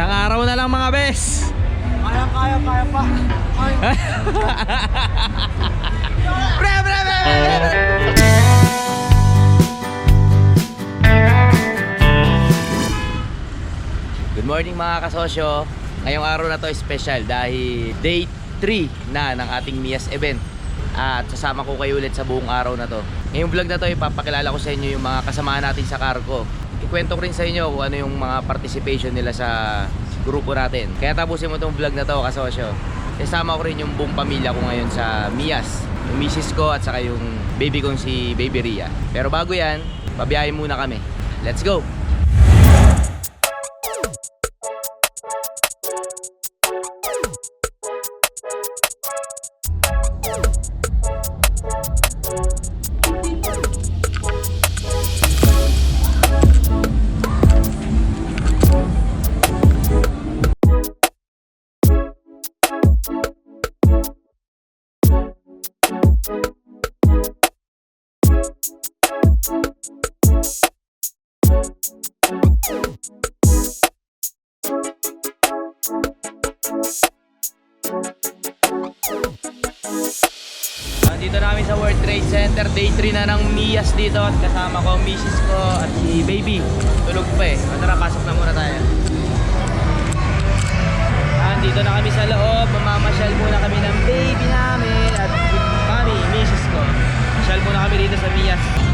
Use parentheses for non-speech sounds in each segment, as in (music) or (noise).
Isang araw na lang mga bes. Kaya, kaya, kaya pa. Kaya. (laughs) Pre, pre, pre, pre. Good morning mga kasosyo. Ngayong araw na to special dahil day 3 na ng ating Mias event. At sasama ko kayo ulit sa buong araw na to. Ngayong vlog na to ipapakilala ko sa inyo yung mga kasamahan natin sa Cargo. Ikwento ko rin sa inyo kung ano yung mga participation nila sa grupo natin. Kaya tapusin mo tong vlog na to kasosyo. Kasama ko rin yung buong pamilya ko ngayon sa Mias. Yung misis ko at saka yung baby kong si Baby Ria. Pero bago yan, pabiyahin muna kami. Let's go! Nandito namin sa World Trade Center, day 3 na ng Mias dito at kasama ko misis ko at si baby. Tulog pa eh. O tara, pasok na muna tayo. Nandito na kami sa loob, mamamasyal muna kami ng baby namin at mami, misis ko. Masyal muna kami dito sa Mias.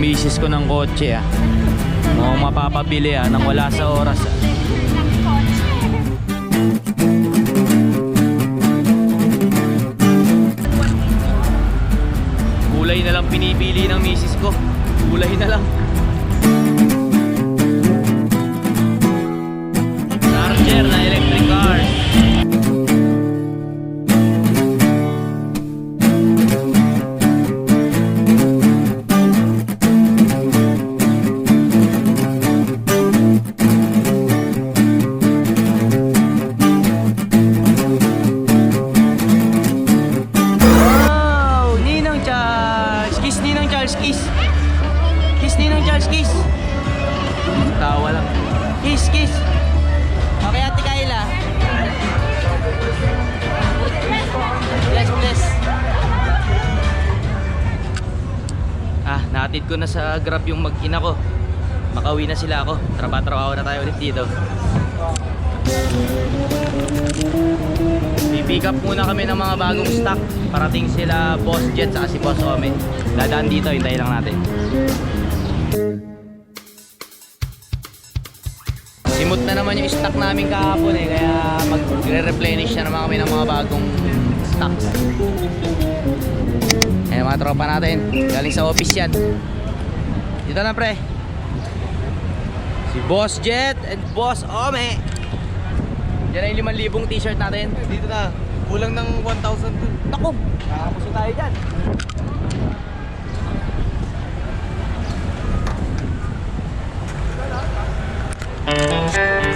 Misis ko ng kotse ah. Mukhang mapapabili ah, nang wala sa oras ah. Kulay na lang pinipili ng misis ko. Kulay na lang. Naatid ko na sa Grab yung mag-ina ko. Makauwi na sila ako. Trabaho-trabaho na tayo ulit dito. Pipick up muna kami ng mga bagong stock. Parating sila Boss Jet at si Boss Ome. Dadaan dito, hintayin lang natin. Simot na naman yung stock namin kahapon eh. Kaya magre-replenish na naman kami ng mga bagong stocks. Mga tropa natin. Galing sa office yan. Dito na pre. Si Boss Jet and Boss Ome. Yan ay 5,000 t-shirt natin. Dito na. Kulang ng 1,000 Naku! Nakakapuso tayo dyan. So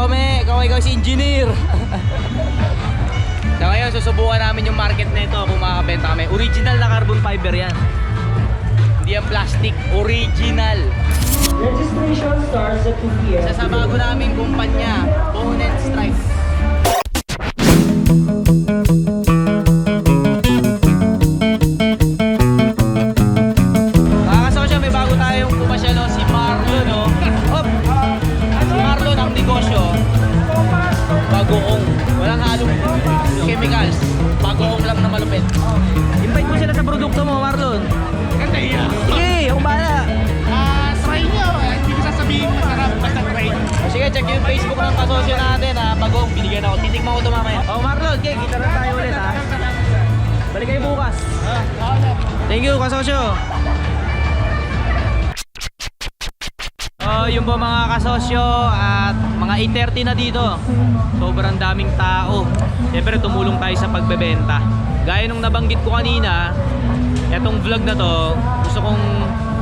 Ome, ikaw ikaw si engineer. (laughs) so ngayon susubukan namin yung market na ito kung makakabenta kami. Original na carbon fiber yan. Hindi yan plastic, original. Registration starts at 2 p.m. Sa bago naming kumpanya, Bone and Stripes. Chemicals. Bagoong lang na malupit. Invite mo sila sa produkto mo, Marlon. Ganda iya. Sige, ako bahala. Ah, try nyo. Eh, Hindi ko sasabihin masarap. Basta try. Sige, check yung Facebook ng kasosyo natin ha. Bagong, binigyan ako. Titikman ko ito mamaya. Oh, Marlon, okay, kita na tayo ulit ha. Balik kayo bukas. Thank you, kasosyo. Yun po mga kasosyo at mga 8.30 na dito. Sobrang daming tao. Siyempre tumulong tayo sa pagbebenta. Gaya nung nabanggit ko kanina, etong vlog na to, gusto kong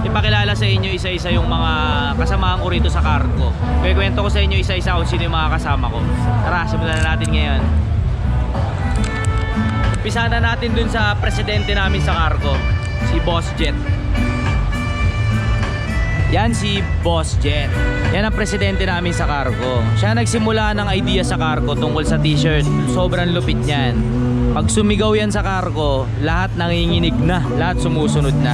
ipakilala sa inyo isa-isa yung mga kasamahan ko rito sa Cargo. Kukwento ko sa inyo isa-isa kung sino yung mga kasama ko. Tara, simulan na natin ngayon. Umpisa na natin dun sa presidente namin sa Cargo, si Boss Jet. Yan si Boss Jet. Yan ang presidente namin sa Cargo. Siya nagsimula ng idea sa Cargo tungkol sa t-shirt. Sobrang lupit niyan. Pag sumigaw yan sa Cargo, lahat nanginginig na, lahat sumusunod na.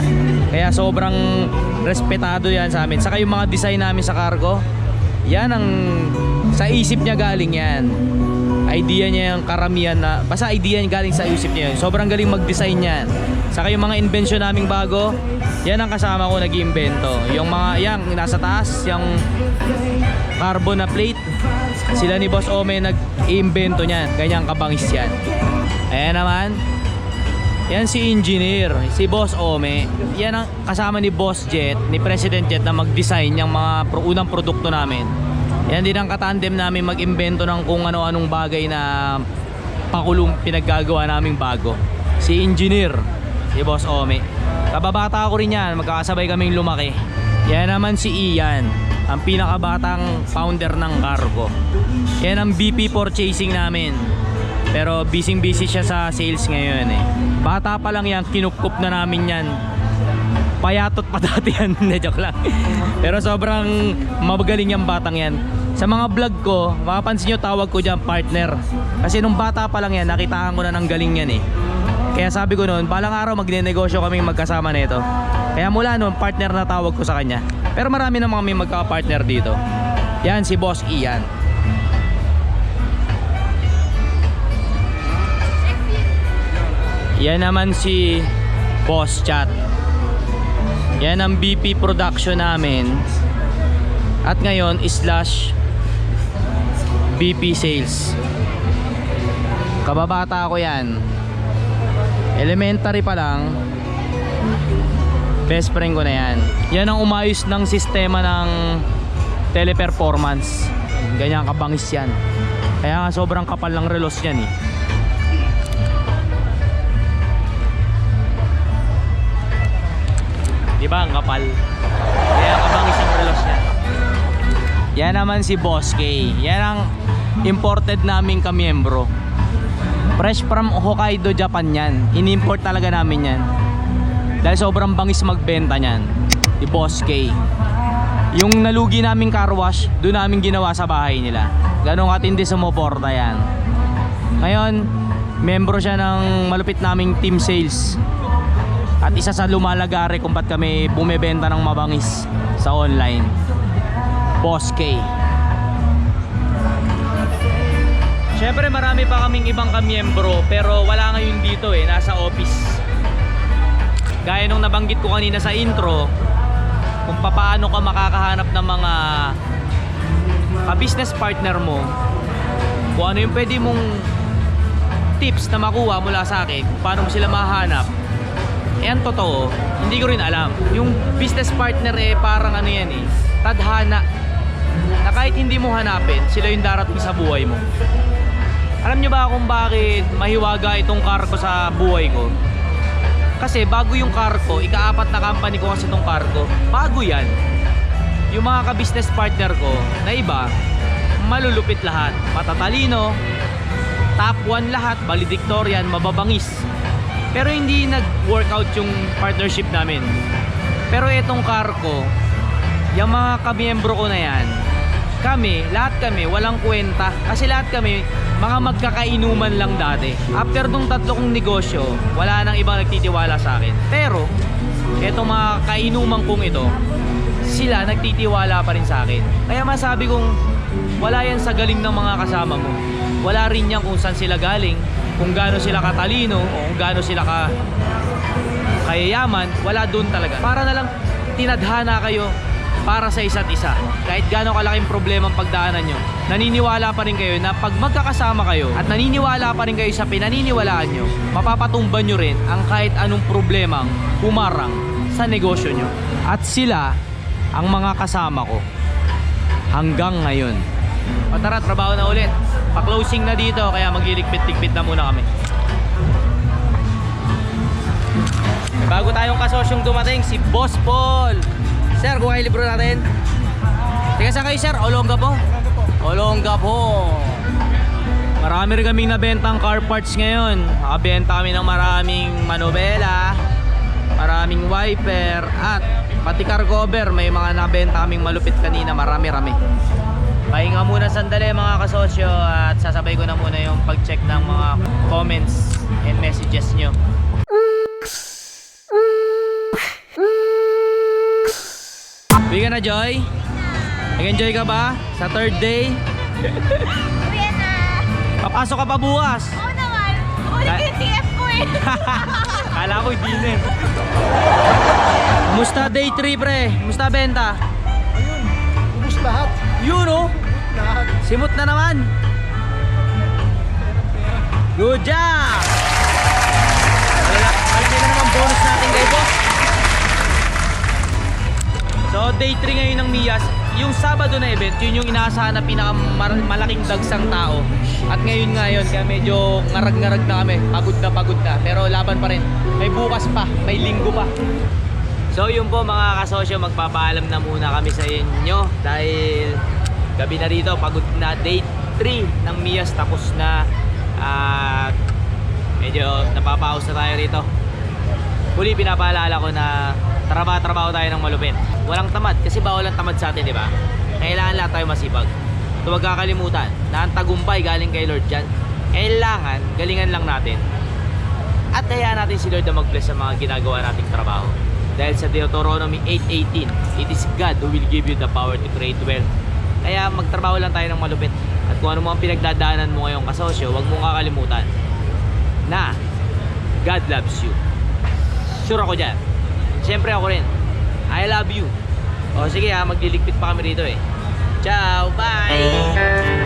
Kaya sobrang respetado yan sa amin. Saka yung mga design namin sa Cargo, yan ang sa isip niya galing yan. Idea niya yung karamihan na, basta idea niya galing sa isip niya yun. Sobrang galing mag-design yan. Saka yung mga invention naming bago, yan ang kasama ko nag-iimbento. Yung mga, yan, nasa taas, yung carbon na plate, sila ni Boss Ome nag-iimbento niyan. Ganyang kabangis yan. Ayan naman, yan si engineer, si Boss Ome. Yan ang kasama ni Boss Jet, ni President Jet na mag-design yung mga unang produkto namin. Yan din ang katandem namin mag-imbento ng kung ano-anong bagay na pakulong pinaggagawa naming bago. Si engineer, si Boss Ome. Kababata ko rin yan, magkakasabay kaming lumaki. Yan naman si Ian, ang pinakabatang founder ng Cargo. Yan ang VP purchasing namin. Pero busy busy siya sa sales ngayon eh. Bata pa lang yan, kinukup na namin yan. Payatot pa (laughs) dati yan, hindi joke lang. Pero sobrang magaling yung batang yan. Sa mga vlog ko, mapapansin nyo tawag ko dyan partner. Kasi nung bata pa lang yan, nakitaan ko na ng galing yan eh. Kaya sabi ko noon, balang araw magne-negosyo kami magkasama nito. Kaya mula noon, partner na tawag ko sa kanya. Pero marami na mga may magka-partner dito. Yan si Boss Ian. Yan naman si Boss Chat. Yan ang BP production namin. At ngayon slash BP sales. Kababata ako yan. Elementary pa lang. Best friend ko na yan. Yan ang umayos ng sistema ng teleperformance. Ganyan kabangis yan. Kaya nga sobrang kapal ng relos yan eh. Di ba? Ang kapal. Kaya kabangis ang relos niya. Yan naman si Boss K. Yan ang imported naming kamiyembro. Fresh from Hokkaido, Japan yan. In-import talaga namin yan. Dahil sobrang bangis magbenta niyan. Si Boss K. Yung nalugi naming car wash, doon namin ginawa sa bahay nila. Ganong katindi sumuporta yan. Ngayon, membro siya ng malupit naming team sales. At isa sa lumalagari kung ba't kami bumebenta ng mabangis sa online. Boss K. Siyempre marami pa kaming ibang kamiyembro pero wala ngayon dito eh, nasa office. Gaya nung nabanggit ko kanina sa intro, kung papaano ka makakahanap ng mga ka-business partner mo, kung ano yung pwede mong tips na makuha mula sa akin, paano mo sila mahanap, ang totoo, hindi ko rin alam. Yung business partner eh parang ano yan eh, tadhana. Na kahit hindi mo hanapin, sila yung darating sa buhay mo. Alam nyo ba kung bakit mahiwaga itong car ko sa buhay ko? Kasi bago yung car ko, ikaapat na company ko kasi itong car ko, bago yan. Yung mga ka-business partner ko, na iba, malulupit lahat. Matatalino, top 1 lahat, valedictorian, mababangis. Pero hindi nag-workout yung partnership namin. Pero itong car ko, yung mga kamiyembro ko na yan, kami, lahat kami, walang kwenta. Kasi lahat kami, mga magkakainuman lang dati. After nung tatlo kong negosyo, wala nang ibang nagtitiwala sa akin. Pero, etong mga kainuman kong ito, sila nagtitiwala pa rin sa akin. Kaya masabi kong, wala yan sa galing ng mga kasama mo. wala rin yan kung saan sila galing, kung gaano sila katalino, o kung gaano sila ka kayayaman, wala doon talaga. Para na lang tinadhana kayo para sa isa't isa. Kahit gaano kalaking problema ang pagdaanan nyo, naniniwala pa rin kayo na pag magkakasama kayo at naniniwala pa rin kayo sa pinaniniwalaan nyo, mapapatumban nyo rin ang kahit anong problemang humarang sa negosyo nyo. At sila ang mga kasama ko hanggang ngayon. O tara, trabaho na ulit. Pa-closing na dito, kaya magliligpit-ligpit na muna kami. Bago tayong kasosyong dumating, si Boss Paul. Sir, kuha yung libro natin. Teka saan kayo sir? Olonga po? Olonga po. Marami rin kaming nabentang car parts ngayon. Nakabenta kami ng maraming manobela, maraming wiper, at pati car cover. May mga nabenta kaming malupit kanina, marami-rami. Pahinga muna sandali mga kasosyo at sasabay ko na muna yung pag-check ng mga comments and messages nyo. Bigyan na Joy. Nag-enjoy ka ba sa third day? Uwi na! Papasok ka pa bukas. Oo naman! Ulit Ay. yung TF ko eh! (laughs) Kala ko hindi na. eh. Kumusta day 3 pre? Kumusta benta? Ubus lahat. Yun oh. Simot na naman. Good job! Malaki na naman bonus natin kay boss. So day 3 ngayon ng Miyas, yung Sabado na event, yun yung inaasahan na pinakamalaking dagsang tao. At ngayon nga yun, kaya medyo ngarag-ngarag na kami, pagod na pagod na. Pero laban pa rin. May bukas pa, may linggo pa. So yun po mga kasosyo, magpapaalam na muna kami sa inyo dahil gabi na rito, pagod na day 3 ng Miyas tapos na at medyo napapaus na tayo rito. Huli pinapaalala ko na trabaho-trabaho tayo ng malupit. Walang tamad kasi bawal ang tamad sa atin, di ba? Kailangan lahat tayo masipag. Ito wag kakalimutan na ang tagumpay galing kay Lord dyan. Kailangan galingan lang natin at hayaan natin si Lord na mag-bless sa mga ginagawa nating trabaho. Dahil sa Deuteronomy 8.18, it is God who will give you the power to create wealth. Kaya magtrabaho lang tayo ng malupit. At kung ano mga pinagdadaanan mo ngayong kasosyo, huwag mong kakalimutan na God loves you. Sure ako dyan. Siyempre ako rin. I love you. O sige ha, magliligpit pa kami rito eh. Ciao, bye!